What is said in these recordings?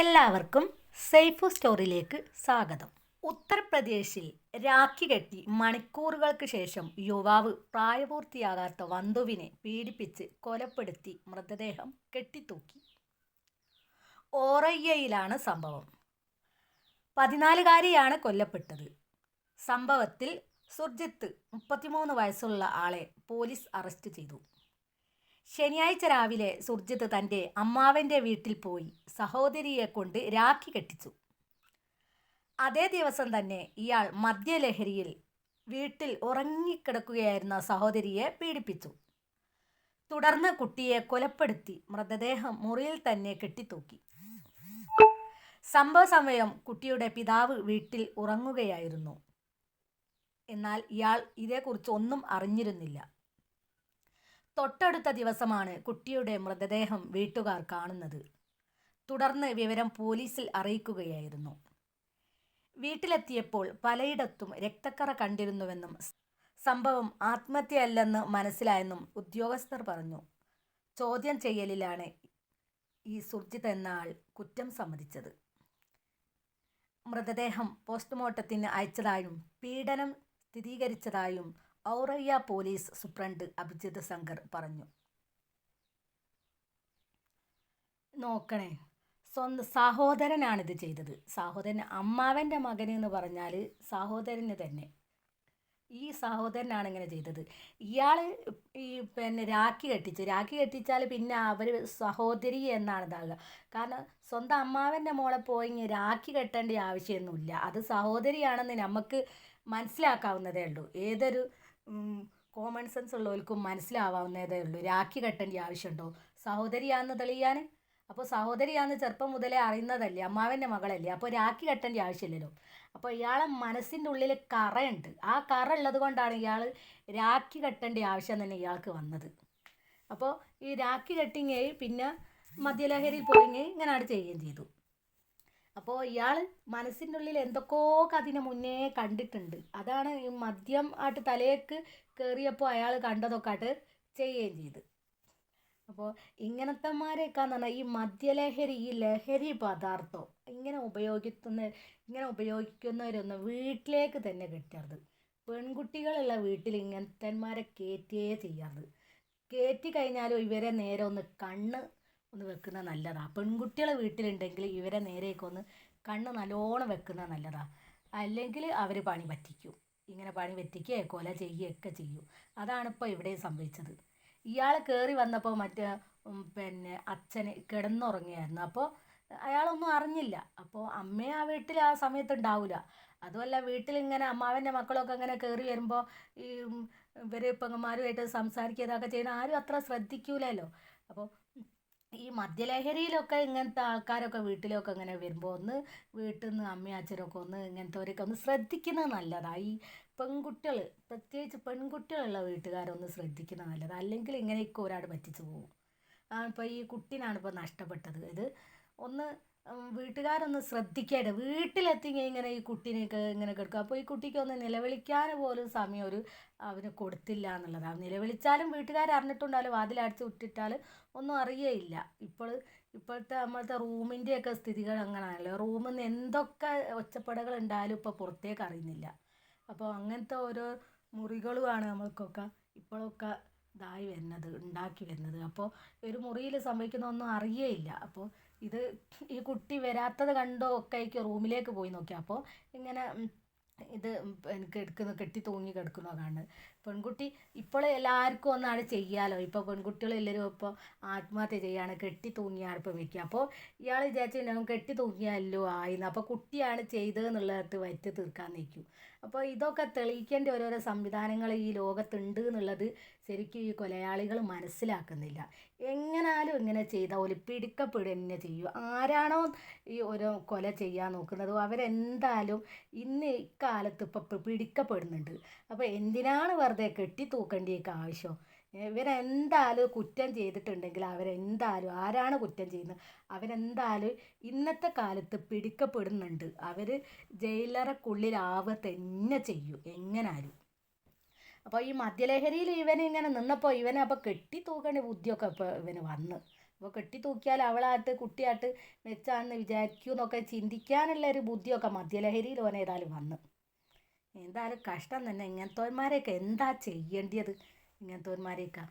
എല്ലാവർക്കും സേഫ് സ്റ്റോറിയിലേക്ക് സ്വാഗതം. ഉത്തർപ്രദേശിൽ രാഖി കെട്ടി മണിക്കൂറുകൾക്ക് ശേഷം യുവാവ് പ്രായപൂർത്തിയാകാത്ത വന്ധുവിനെ പീഡിപ്പിച്ച് കൊലപ്പെടുത്തി മൃതദേഹം കെട്ടിത്തൂക്കി. ഓറയ്യയിലാണ് സംഭവം. പതിനാലുകാരിയാണ് കൊല്ലപ്പെട്ടത്. സംഭവത്തിൽ സുർജിത്ത് മുപ്പത്തിമൂന്ന് വയസ്സുള്ള ആളെ പോലീസ് അറസ്റ്റ് ചെയ്തു. ശനിയാഴ്ച രാവിലെ സുർജിത്ത് തന്റെ അമ്മാവന്റെ വീട്ടിൽ പോയി സഹോദരിയെ കൊണ്ട് രാഖി കെട്ടിച്ചു. അതേ ദിവസം തന്നെ ഇയാൾ മദ്യലഹരിയിൽ വീട്ടിൽ ഉറങ്ങിക്കിടക്കുകയായിരുന്ന സഹോദരിയെ പീഡിപ്പിച്ചു. തുടർന്ന് കുട്ടിയെ കൊലപ്പെടുത്തി മൃതദേഹം മുറിയിൽ തന്നെ കെട്ടിത്തൂക്കി. സംഭവ സമയം കുട്ടിയുടെ പിതാവ് വീട്ടിൽ ഉറങ്ങുകയായിരുന്നു. എന്നാൽ ഇയാൾ ഇതേക്കുറിച്ച് ഒന്നും അറിഞ്ഞിരുന്നില്ല. തൊട്ടടുത്ത ദിവസമാണ് കുട്ടിയുടെ മൃതദേഹം വീട്ടുകാർ കാണുന്നത്. തുടർന്ന് വിവരം പോലീസിൽ അറിയിക്കുകയായിരുന്നു. വീട്ടിലെത്തിയപ്പോൾ പലയിടത്തും രക്തക്കറ കണ്ടിരുന്നുവെന്നും സംഭവം ആത്മഹത്യയല്ലെന്ന് മനസ്സിലായെന്നും ഉദ്യോഗസ്ഥർ പറഞ്ഞു. ചോദ്യം ചെയ്യലിലാണ് ഈ സുർജിത് എന്ന ആൾ കുറ്റം സമ്മതിച്ചത്. മൃതദേഹം പോസ്റ്റ്മോർട്ടത്തിന് അയച്ചതായും പീഡനം സ്ഥിരീകരിച്ചതായും ഔറയ്യ പോലീസ് സൂപ്രണ്ട് അഭിജിത് ശങ്കർ പറഞ്ഞു. നോക്കണേ സ്വന്തം സഹോദരനാണിത് ചെയ്തത്. സഹോദരൻ അമ്മാവന്റെ മകൻ എന്ന് പറഞ്ഞാൽ സഹോദരന് തന്നെ. ഈ സഹോദരനാണ് ഇങ്ങനെ ചെയ്തത്. ഇയാൾ ഈ പിന്നെ രാഖി കെട്ടിച്ചു രാഖി കെട്ടിച്ചാൽ പിന്നെ അവർ സഹോദരി എന്നാണ് ഇതാകുക. കാരണം സ്വന്തം അമ്മാവന്റെ മോളെ പോയി രാഖി കെട്ടേണ്ട ആവശ്യമൊന്നുമില്ല. അത് സഹോദരിയാണെന്ന് നമുക്ക് മനസ്സിലാക്കാവുന്നതേ ഉള്ളൂ. ഏതൊരു കോമൺ സെൻസ് ഉള്ളവർക്കും മനസ്സിലാവാവുന്നതേ ഉള്ളൂ. രാഖി കെട്ടേണ്ട ആവശ്യമുണ്ടോ? സഹോദരിയാന്ന് തെളിയാൻ അപ്പോൾ സഹോദരിയാന്ന് ചെറുപ്പം മുതലേ അറിയുന്നതല്ലേ? അമ്മാവന്റെ മകളല്ലേ? അപ്പോൾ രാഖി കെട്ടേണ്ട ആവശ്യമില്ലല്ലോ. അപ്പോൾ ഇയാളെ മനസ്സിന്റെ ഉള്ളിൽ കറയുണ്ട്. ആ കറ ഉള്ളത് കൊണ്ടാണ് ഇയാൾ രാഖി കെട്ടേണ്ട ആവശ്യം തന്നെ ഇയാൾക്ക് വന്നത്. അപ്പോൾ ഈ രാഖി കെട്ടിങ്ങി പിന്നെ മദ്യലഹരിയിൽ പോയി ഇങ്ങനെയാണ് ചെയ്യുകയും ചെയ്തു. അപ്പോൾ ഇയാൾ മനസ്സിന്റെ ഉള്ളിൽ എന്തൊക്കെയോ അതിനെ മുന്നേ കണ്ടിട്ടുണ്ട്. അതാണ് ഈ മദ്യം ആയിട്ട് തലയേക്ക് കയറിയപ്പോൾ അയാൾ കണ്ടതൊക്കെ ആയിട്ട് ചെയ്യുകയും ചെയ്ത്. അപ്പോൾ ഇങ്ങനത്തെമാരെയൊക്കെ എന്ന് പറഞ്ഞാൽ ഈ മദ്യലഹരി ഈ ലഹരി പദാർത്ഥം ഇങ്ങനെ ഉപയോഗിക്കുന്ന ഇങ്ങനെ ഉപയോഗിക്കുന്നവരൊന്നും വീട്ടിലേക്ക് തന്നെ കിട്ടരുത് പെൺകുട്ടികളുള്ള വീട്ടിൽ ഇങ്ങനത്തെന്മാരെ കയറ്റിയേ ചെയ്യരുത്. കയറ്റി കഴിഞ്ഞാലും ഇവരെ നേരെ ഒന്ന് കണ്ണ് ഒന്ന് വെക്കുന്നത് നല്ലതാണ് പെൺകുട്ടികളെ വീട്ടിലുണ്ടെങ്കിൽ ഇവരെ നേരെയൊക്കെ ഒന്ന് കണ്ണ് നല്ലോണം വെക്കുന്നത് നല്ലതാണ് അല്ലെങ്കിൽ അവർ പണി പറ്റിക്കും. ഇങ്ങനെ പണി പറ്റിക്കുകയോ കൊല ചെയ്യുകയൊക്കെ ചെയ്യും. അതാണിപ്പോൾ ഇവിടെ സംഭവിച്ചത്. ഇയാൾ കയറി വന്നപ്പോൾ മറ്റേ പിന്നെ അച്ഛന് കിടന്നുറങ്ങിയായിരുന്നു അപ്പോൾ അയാളൊന്നും അറിഞ്ഞില്ല. അപ്പോൾ അമ്മയെ ആ വീട്ടിൽ ആ സമയത്ത് ഉണ്ടാവില്ല അതുമല്ല വീട്ടിലിങ്ങനെ അമ്മാവന്റെ മക്കളൊക്കെ ഇങ്ങനെ കയറി വരുമ്പോൾ ഈ ഇവർ പെങ്ങന്മാരുമായിട്ട് സംസാരിക്കുക ഇതൊക്കെ ചെയ്യുന്ന ആരും അത്ര ശ്രദ്ധിക്കൂലല്ലോ. അപ്പോൾ ഈ മദ്യലഹരിയിലൊക്കെ ഇങ്ങനത്തെ ആൾക്കാരൊക്കെ വീട്ടിലൊക്കെ ഇങ്ങനെ വരുമ്പോൾ ഒന്ന് വീട്ടിൽ നിന്ന് അമ്മയും അച്ഛനൊക്കെ ഒന്ന് ഇങ്ങനത്തെവരൊക്കെ ഒന്ന് ശ്രദ്ധിക്കുന്നത് നല്ലതാണ് ഈ പെൺകുട്ടികൾ പ്രത്യേകിച്ച് പെൺകുട്ടികളുള്ള വീട്ടുകാരൊന്ന് ശ്രദ്ധിക്കുന്നത് നല്ലതാണ് അല്ലെങ്കിൽ ഇങ്ങനെയൊക്കെ ഒരാൾ പറ്റിച്ചു പോകും ഇപ്പോൾ ഈ കുട്ടീനാണ് ഇപ്പോൾ നഷ്ടപ്പെട്ടത്. ഇത് ഒന്ന് വീട്ടുകാരൊന്ന് ശ്രദ്ധിക്കേണ്ട. വീട്ടിലെത്തി ഇങ്ങനെ ഈ കുട്ടീനെയൊക്കെ ഇങ്ങനെ കിടക്കും. അപ്പോൾ ഈ കുട്ടിക്ക് ഒന്ന് നിലവിളിക്കാൻ പോലും സമയം ഒരു അവന് കൊടുത്തില്ല എന്നുള്ളതാണ്. നിലവിളിച്ചാലും വീട്ടുകാർ അറിഞ്ഞിട്ടുണ്ടാലും വാതിലടിച്ച് വിട്ടിട്ടാൽ ഒന്നും അറിയേയില്ല. ഇപ്പോൾ ഇപ്പോഴത്തെ നമ്മളത്തെ റൂമിന്റെയൊക്കെ സ്ഥിതികൾ അങ്ങനെയാണല്ലോ. റൂമിൽ നിന്ന് എന്തൊക്കെ ഒച്ചപ്പടകൾ ഉണ്ടായാലും ഇപ്പോൾ പുറത്തേക്ക് അറിയുന്നില്ല. അപ്പോൾ അങ്ങനത്തെ ഓരോ മുറികളുമാണ് നമ്മൾക്കൊക്കെ ഇപ്പോഴൊക്കെ ഇതായി വരുന്നത് ഉണ്ടാക്കി വരുന്നത്. അപ്പോൾ ഒരു മുറിയിൽ സംഭവിക്കുന്ന ഒന്നും അറിയേയില്ല. അപ്പോൾ ഇത് ഈ കുട്ടി വരാത്തത് കണ്ടോ ഒക്കെ ആയിരിക്കും റൂമിലേക്ക് പോയി നോക്കി. അപ്പോൾ ഇങ്ങനെ ഇത് എനിക്ക് എടുക്കുന്ന കെട്ടി തൂങ്ങി കിടക്കുന്നോ കാണുന്നത് പെൺകുട്ടി ഇപ്പോൾ എല്ലാവർക്കും ഒന്നാണ് ചെയ്യാലോ. ഇപ്പോൾ പെൺകുട്ടികൾ എല്ലാവരും ഇപ്പോൾ ആത്മഹത്യ ചെയ്യാണ് കെട്ടി തൂങ്ങിയാണ് ഇപ്പോൾ വെക്കുക അപ്പോൾ ഇയാൾ വിചാരിച്ചിട്ടുണ്ടാവും കെട്ടി തൂങ്ങിയല്ലോ ആയിരുന്നു അപ്പോൾ കുട്ടിയാണ് ചെയ്തതെന്നുള്ളത് വറ്റി തീർക്കാൻ നിൽക്കും. അപ്പോൾ ഇതൊക്കെ തെളിയിക്കേണ്ട ഓരോരോ സംവിധാനങ്ങൾ ഈ ലോകത്തുണ്ട് എന്നുള്ളത് ശരിക്കും ഈ കൊലയാളികൾ മനസ്സിലാക്കുന്നില്ല. എങ്ങനാലും ഇങ്ങനെ ചെയ്താൽ ഒരു പിടിക്കപ്പെടുക തന്നെ ചെയ്യും. ആരാണോ ഈ ഓരോ കൊല ചെയ്യാൻ നോക്കുന്നത്. അവരെന്തായാലും ഇന്ന് ഇക്കാലത്ത് ഇപ്പോൾ പിടിക്കപ്പെടുന്നുണ്ട്. അപ്പോൾ എന്തിനാണ് വെറുതെ കെട്ടി തൂക്കേണ്ടിയൊക്കെ ആവശ്യം. ഇവരെന്തായാലും കുറ്റം ചെയ്തിട്ടുണ്ടെങ്കിൽ അവരെന്തായാലും ആരാണ് കുറ്റം ചെയ്യുന്നത്? അവരെന്തായാലും ഇന്നത്തെ കാലത്ത് പിടിക്കപ്പെടുന്നുണ്ട്. അവർ ജയിലറക്കുള്ളിലാവുക തന്നെ ചെയ്യും. എങ്ങനാലും അപ്പോൾ ഈ മദ്യലഹരിയിൽ ഇവൻ ഇങ്ങനെ നിന്നപ്പോൾ ഇവനെ അപ്പോൾ കെട്ടി തൂക്കേണ്ട ബുദ്ധിയൊക്കെ ഇപ്പോൾ ഇവന് വന്ന്. അപ്പോൾ കെട്ടി തൂക്കിയാൽ അവളായിട്ട് കുട്ടിയായിട്ട് മെച്ചാണെന്ന് വിചാരിക്കൂ എന്നൊക്കെ ചിന്തിക്കാനുള്ള ഒരു ബുദ്ധിയൊക്കെ മദ്യലഹരിയിൽ ഓൻ ഏതായാലും വന്ന്. എന്തായാലും കഷ്ടം തന്നെ. ഇങ്ങനത്തോന്മാരെയൊക്കെ എന്താ ചെയ്യേണ്ടത് ഇങ്ങനത്തോന്മാരെയൊക്കെ.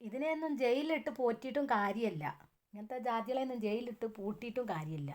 ഇതിനെയൊന്നും ജയിലിലിട്ട് പോറ്റിയിട്ടും കാര്യമില്ല ഇങ്ങനത്തെ ജാതികളെയൊന്നും ജയിലിലിട്ട് പൂട്ടിയിട്ടും കാര്യമില്ല